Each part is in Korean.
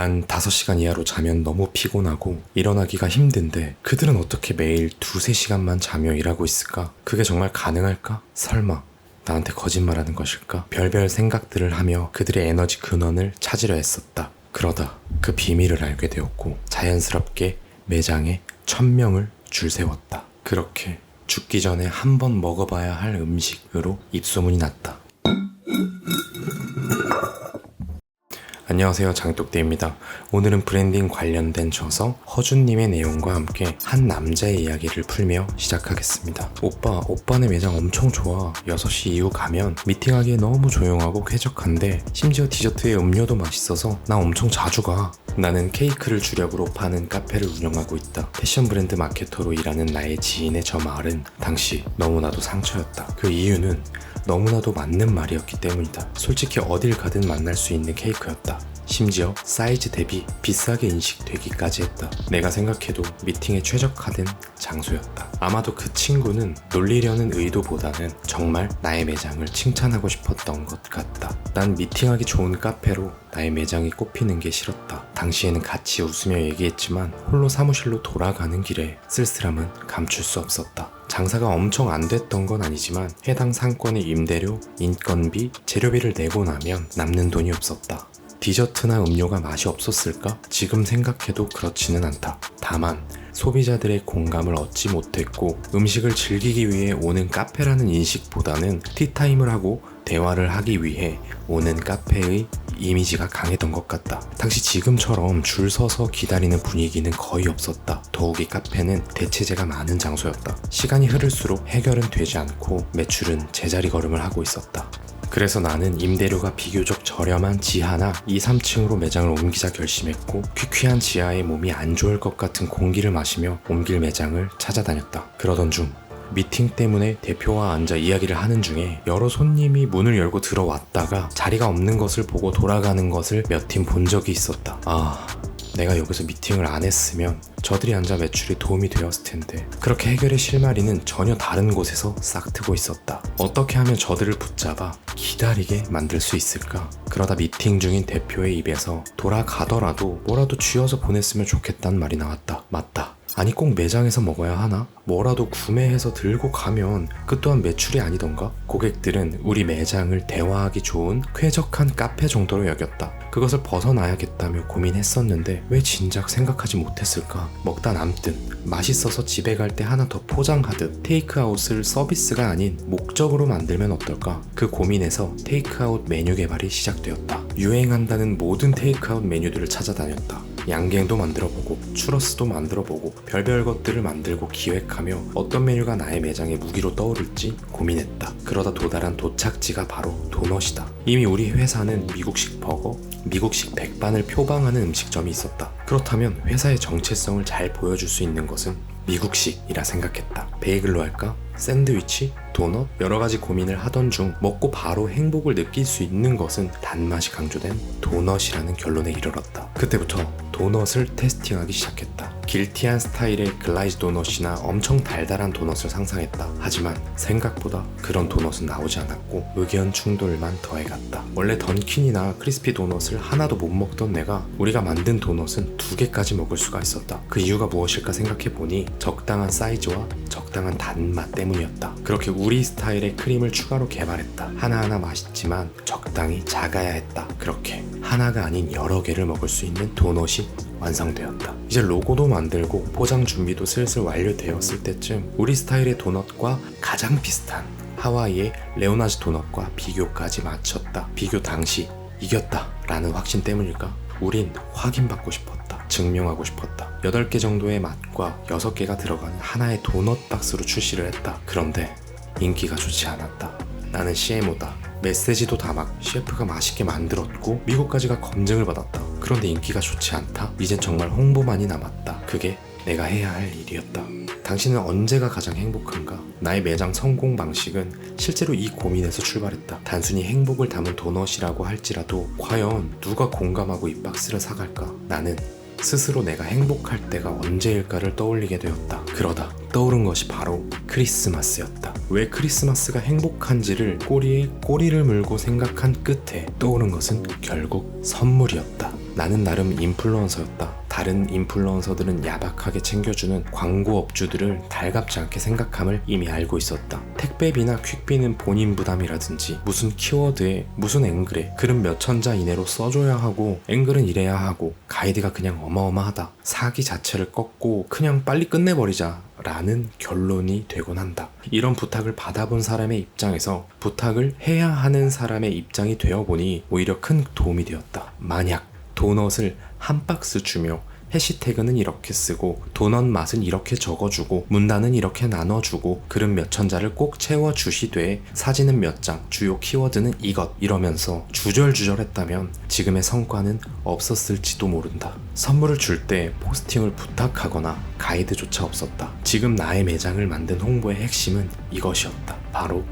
난 5시간 이하로 자면 너무 피곤하고 일어나기가 힘든데 그들은 어떻게 매일 두세 시간만 자며 일하고 있을까? 그게 정말 가능할까? 설마 나한테 거짓말하는 것일까? 별별 생각들을 하며 그들의 에너지 근원을 찾으려 했었다. 그러다 그 비밀을 알게 되었고 자연스럽게 매장에 천 명을 줄 세웠다. 그렇게 죽기 전에 한 번 먹어봐야 할 음식으로 입소문이 났다. 안녕하세요 장독대입니다. 오늘은 브랜딩 관련된 저서 허준님의 내용과 함께 한 남자의 이야기를 풀며 시작하겠습니다. 오빠, 오빠네 매장 엄청 좋아. 6시 이후 가면 미팅하기에 너무 조용하고 쾌적한데 심지어 디저트에 음료도 맛있어서 나 엄청 자주 가. 나는 케이크를 주력으로 파는 카페를 운영하고 있다. 패션 브랜드 마케터로 일하는 나의 지인의 저 말은 당시 너무나도 상처였다. 그 이유는 너무나도 맞는 말이었기 때문이다. 솔직히 어딜 가든 만날 수 있는 케이크였다. 심지어 사이즈 대비 비싸게 인식되기까지 했다. 내가 생각해도 미팅에 최적화된 장소였다. 아마도 그 친구는 놀리려는 의도보다는 정말 나의 매장을 칭찬하고 싶었던 것 같다. 난 미팅하기 좋은 카페로 나의 매장이 꼽히는 게 싫었다. 당시에는 같이 웃으며 얘기했지만 홀로 사무실로 돌아가는 길에 쓸쓸함은 감출 수 없었다. 장사가 엄청 안 됐던 건 아니지만 해당 상권의 임대료, 인건비, 재료비를 내고 나면 남는 돈이 없었다. 디저트나 음료가 맛이 없었을까? 지금 생각해도 그렇지는 않다. 다만 소비자들의 공감을 얻지 못했고 음식을 즐기기 위해 오는 카페라는 인식보다는 티타임을 하고 대화를 하기 위해 오는 카페의 이미지가 강했던 것 같다. 당시 지금처럼 줄 서서 기다리는 분위기는 거의 없었다. 더욱이 카페는 대체제가 많은 장소였다. 시간이 흐를수록 해결은 되지 않고 매출은 제자리 걸음을 하고 있었다. 그래서 나는 임대료가 비교적 저렴한 지하나 2, 3층으로 매장을 옮기자 결심했고 퀴퀴한 지하에 몸이 안 좋을 것 같은 공기를 마시며 옮길 매장을 찾아다녔다. 그러던 중 미팅 때문에 대표와 앉아 이야기를 하는 중에 여러 손님이 문을 열고 들어왔다가 자리가 없는 것을 보고 돌아가는 것을 몇 팀 본 적이 있었다. 아, 내가 여기서 미팅을 안 했으면 저들이 앉아 매출에 도움이 되었을 텐데 그렇게 해결의 실마리는 전혀 다른 곳에서 싹트고 있었다. 어떻게 하면 저들을 붙잡아 기다리게 만들 수 있을까? 그러다 미팅 중인 대표의 입에서 돌아가더라도 뭐라도 쥐어서 보냈으면 좋겠단 말이 나왔다. 맞다. 아니 꼭 매장에서 먹어야 하나? 뭐라도 구매해서 들고 가면 그 또한 매출이 아니던가? 고객들은 우리 매장을 대화하기 좋은 쾌적한 카페 정도로 여겼다. 그것을 벗어나야겠다며 고민했었는데 왜 진작 생각하지 못했을까? 먹다 남든 맛있어서 집에 갈 때 하나 더 포장하듯 테이크아웃을 서비스가 아닌 목적으로 만들면 어떨까? 그 고민에서 테이크아웃 메뉴 개발이 시작되었다. 유행한다는 모든 테이크아웃 메뉴들을 찾아다녔다. 양갱도 만들어보고 추러스도 만들어보고 별별 것들을 만들고 기획하며 어떤 메뉴가 나의 매장에 무기로 떠오를지 고민했다. 그러다 도달한 도착지가 바로 도넛이다. 이미 우리 회사는 미국식 버거, 미국식 백반을 표방하는 음식점이 있었다. 그렇다면 회사의 정체성을 잘 보여줄 수 있는 것은 미국식이라 생각했다. 베이글로 할까? 샌드위치? 도넛? 여러 가지 고민을 하던 중 먹고 바로 행복을 느낄 수 있는 것은 단맛이 강조된 도넛이라는 결론에 이르렀다. 그때부터 도넛을 테스팅하기 시작했다. 길티한 스타일의 글라이즈 도넛이나 엄청 달달한 도넛을 상상했다. 하지만 생각보다 그런 도넛은 나오지 않았고 의견 충돌만 더해갔다. 원래 던킨이나 크리스피 도넛을 하나도 못 먹던 내가 우리가 만든 도넛은 두 개까지 먹을 수가 있었다. 그 이유가 무엇일까 생각해보니 적당한 사이즈와 적당한 단맛 때문이었다. 그렇게 우리 스타일의 크림을 추가로 개발했다. 하나하나 맛있지만 적당히 작아야 했다. 그렇게 하나가 아닌 여러 개를 먹을 수 있는 도넛이 완성되었다. 이제 로고도 만들고 포장 준비도 슬슬 완료되었을 때쯤 우리 스타일의 도넛과 가장 비슷한 하와이의 레오나즈 도넛과 비교까지 마쳤다. 비교 당시 이겼다 라는 확신 때문일까? 우린 확인받고 싶었다. 증명하고 싶었다. 8개 정도의 맛과 6개가 들어가는 하나의 도넛 박스로 출시를 했다. 그런데 인기가 좋지 않았다. 나는 CMO다. 메시지도 다막 셰프가 맛있게 만들었고 미국까지가 검증을 받았다. 그런데 인기가 좋지 않다. 이젠 정말 홍보만이 남았다. 그게 내가 해야 할 일이었다. 당신은 언제가 가장 행복한가? 나의 매장 성공 방식은 실제로 이 고민에서 출발했다. 단순히 행복을 담은 도넛이라고 할지라도 과연 누가 공감하고 이 박스를 사갈까? 나는 스스로 내가 행복할 때가 언제일까를 떠올리게 되었다. 그러다 떠오른 것이 바로 크리스마스였다. 왜 크리스마스가 행복한지를 꼬리에 꼬리를 물고 생각한 끝에 떠오른 것은 결국 선물이었다. 나는 나름 인플루언서였다. 다른 인플루언서들은 야박하게 챙겨주는 광고 업주들을 달갑지 않게 생각함을 이미 알고 있었다. 택배비나 퀵비는 본인 부담이라든지 무슨 키워드에 무슨 앵글에 글은 몇 천자 이내로 써줘야 하고 앵글은 이래야 하고 가이드가 그냥 어마어마하다. 사기 자체를 꺾고 그냥 빨리 끝내버리자. 라는 결론이 되곤 한다. 이런 부탁을 받아본 사람의 입장에서 부탁을 해야 하는 사람의 입장이 되어보니 오히려 큰 도움이 되었다. 만약 도넛을 한 박스 주며 해시태그는 이렇게 쓰고 도넛 맛은 이렇게 적어주고 문단은 이렇게 나눠주고 글은 몇 천자를 꼭 채워주시되 사진은 몇 장, 주요 키워드는 이것 이러면서 주절주절했다면 지금의 성과는 없었을지도 모른다. 선물을 줄 때 포스팅을 부탁하거나 가이드조차 없었다. 지금 나의 매장을 만든 홍보의 핵심은 이것이었다. 바로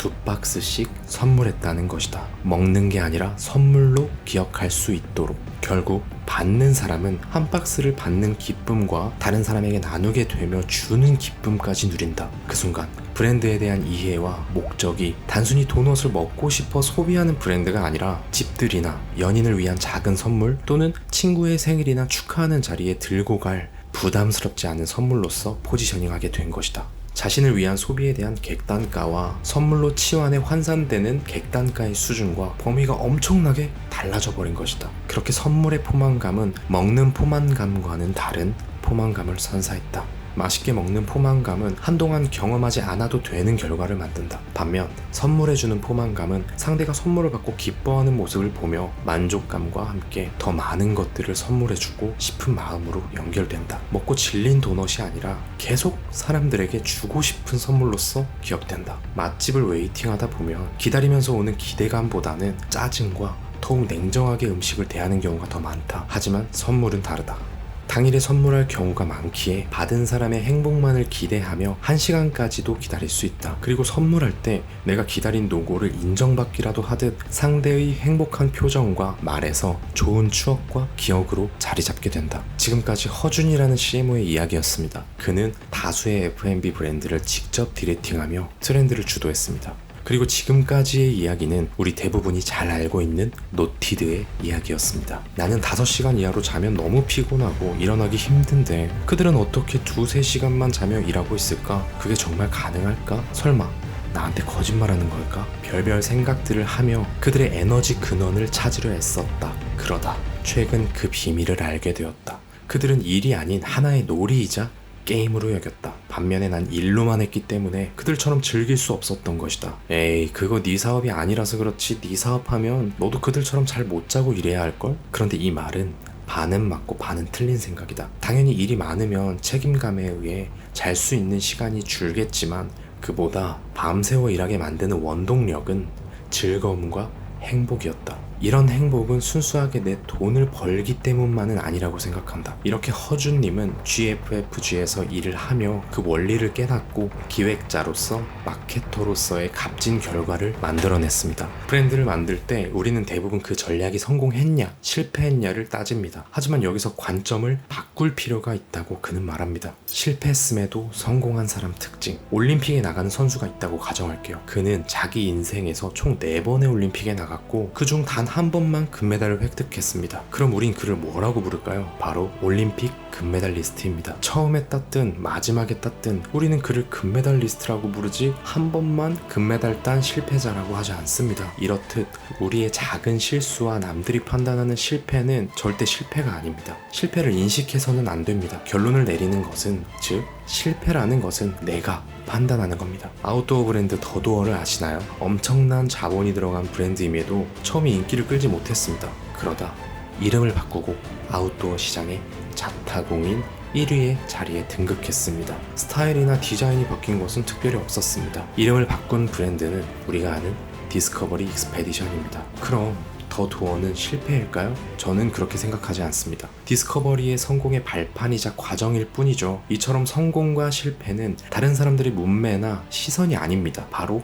두 박스씩 선물했다는 것이다. 먹는 게 아니라 선물로 기억할 수 있도록. 결국 받는 사람은 한 박스를 받는 기쁨과 다른 사람에게 나누게 되며 주는 기쁨까지 누린다. 그 순간 브랜드에 대한 이해와 목적이 단순히 도넛을 먹고 싶어 소비하는 브랜드가 아니라 집들이나 연인을 위한 작은 선물 또는 친구의 생일이나 축하하는 자리에 들고 갈 부담스럽지 않은 선물로서 포지셔닝하게 된 것이다. 자신을 위한 소비에 대한 객단가와 선물로 치환에 환산되는 객단가의 수준과 범위가 엄청나게 달라져 버린 것이다. 그렇게 선물의 포만감은 먹는 포만감과는 다른 포만감을 선사했다. 맛있게 먹는 포만감은 한동안 경험하지 않아도 되는 결과를 만든다. 반면 선물해주는 포만감은 상대가 선물을 받고 기뻐하는 모습을 보며 만족감과 함께 더 많은 것들을 선물해주고 싶은 마음으로 연결된다. 먹고 질린 도넛이 아니라 계속 사람들에게 주고 싶은 선물로서 기억된다. 맛집을 웨이팅하다 보면 기다리면서 오는 기대감보다는 짜증과 더욱 냉정하게 음식을 대하는 경우가 더 많다. 하지만 선물은 다르다. 당일에 선물할 경우가 많기에 받은 사람의 행복만을 기대하며 1시간까지도 기다릴 수 있다. 그리고 선물할 때 내가 기다린 노고를 인정받기라도 하듯 상대의 행복한 표정과 말에서 좋은 추억과 기억으로 자리 잡게 된다. 지금까지 허준이라는 CMO의 이야기였습니다. 그는 다수의 F&B 브랜드를 직접 디렉팅하며 트렌드를 주도했습니다. 그리고 지금까지의 이야기는 우리 대부분이 잘 알고 있는 노티드의 이야기였습니다. 나는 5시간 이하로 자면 너무 피곤하고 일어나기 힘든데 그들은 어떻게 두세 시간만 자며 일하고 있을까? 그게 정말 가능할까? 설마 나한테 거짓말하는 걸까? 별별 생각들을 하며 그들의 에너지 근원을 찾으려 애썼다. 그러다 최근 그 비밀을 알게 되었다. 그들은 일이 아닌 하나의 놀이이자 게임으로 여겼다. 반면에 난 일로만 했기 때문에 그들처럼 즐길 수 없었던 것이다. 에이, 그거 네 사업이 아니라서 그렇지. 네 사업하면 너도 그들처럼 잘 못 자고 일해야 할걸? 그런데 이 말은 반은 맞고 반은 틀린 생각이다. 당연히 일이 많으면 책임감에 의해 잘 수 있는 시간이 줄겠지만 그보다 밤새워 일하게 만드는 원동력은 즐거움과 행복이었다. 이런 행복은 순수하게 내 돈을 벌기 때문만은 아니라고 생각한다. 이렇게 허준님은 GFFG에서 일을 하며 그 원리를 깨닫고 기획자로서 마케터로서의 값진 결과를 만들어냈습니다. 브랜드를 만들 때 우리는 대부분 그 전략이 성공했냐, 실패했냐를 따집니다. 하지만 여기서 관점을 바꿀 필요가 있다고 그는 말합니다. 실패했음에도 성공한 사람 특징. 올림픽에 나가는 선수가 있다고 가정할게요. 그는 자기 인생에서 총 4번의 올림픽에 나갔고 그중 단한 번만 금메달을 획득했습니다. 그럼 우린 그를 뭐라고 부를까요? 바로 올림픽 금메달리스트입니다. 처음에 땄든 마지막에 땄든 우리는 그를 금메달리스트라고 부르지 한 번만 금메달 딴 실패자라고 하지 않습니다. 이렇듯 우리의 작은 실수와 남들이 판단하는 실패는 절대 실패가 아닙니다. 실패를 인식해서는 안 됩니다. 결론을 내리는 것은 즉 실패라는 것은 내가 판단하는 겁니다. 아웃도어 브랜드 더도어를 아시나요? 엄청난 자본이 들어간 브랜드임에도 처음에 인기를 끌지 못했습니다. 그러다 이름을 바꾸고 아웃도어 시장에 자타공인 1위의 자리에 등극했습니다. 스타일이나 디자인이 바뀐 것은 특별히 없었습니다. 이름을 바꾼 브랜드는 우리가 아는 디스커버리 익스페디션입니다. 그럼 더 도어는 실패일까요? 저는 그렇게 생각하지 않습니다. 디스커버리의 성공의 발판이자 과정일 뿐이죠. 이처럼 성공과 실패는 다른 사람들의 문매나 시선이 아닙니다. 바로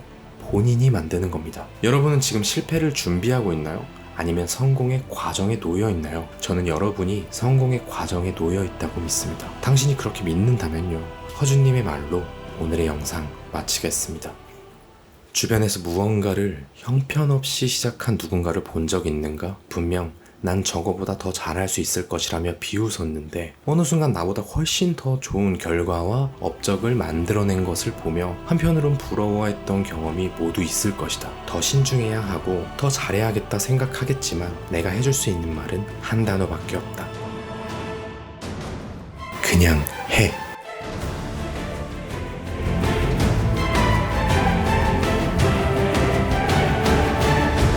본인이 만드는 겁니다. 여러분은 지금 실패를 준비하고 있나요? 아니면 성공의 과정에 놓여 있나요? 저는 여러분이 성공의 과정에 놓여 있다고 믿습니다. 당신이 그렇게 믿는다면요. 허준님의 말로 오늘의 영상 마치겠습니다. 주변에서 무언가를 형편없이 시작한 누군가를 본 적 있는가? 분명 난 저거보다 더 잘할 수 있을 것이라며 비웃었는데 어느 순간 나보다 훨씬 더 좋은 결과와 업적을 만들어낸 것을 보며 한편으론 부러워했던 경험이 모두 있을 것이다. 더 신중해야 하고 더 잘해야겠다 생각하겠지만 내가 해줄 수 있는 말은 한 단어밖에 없다. 그냥 해.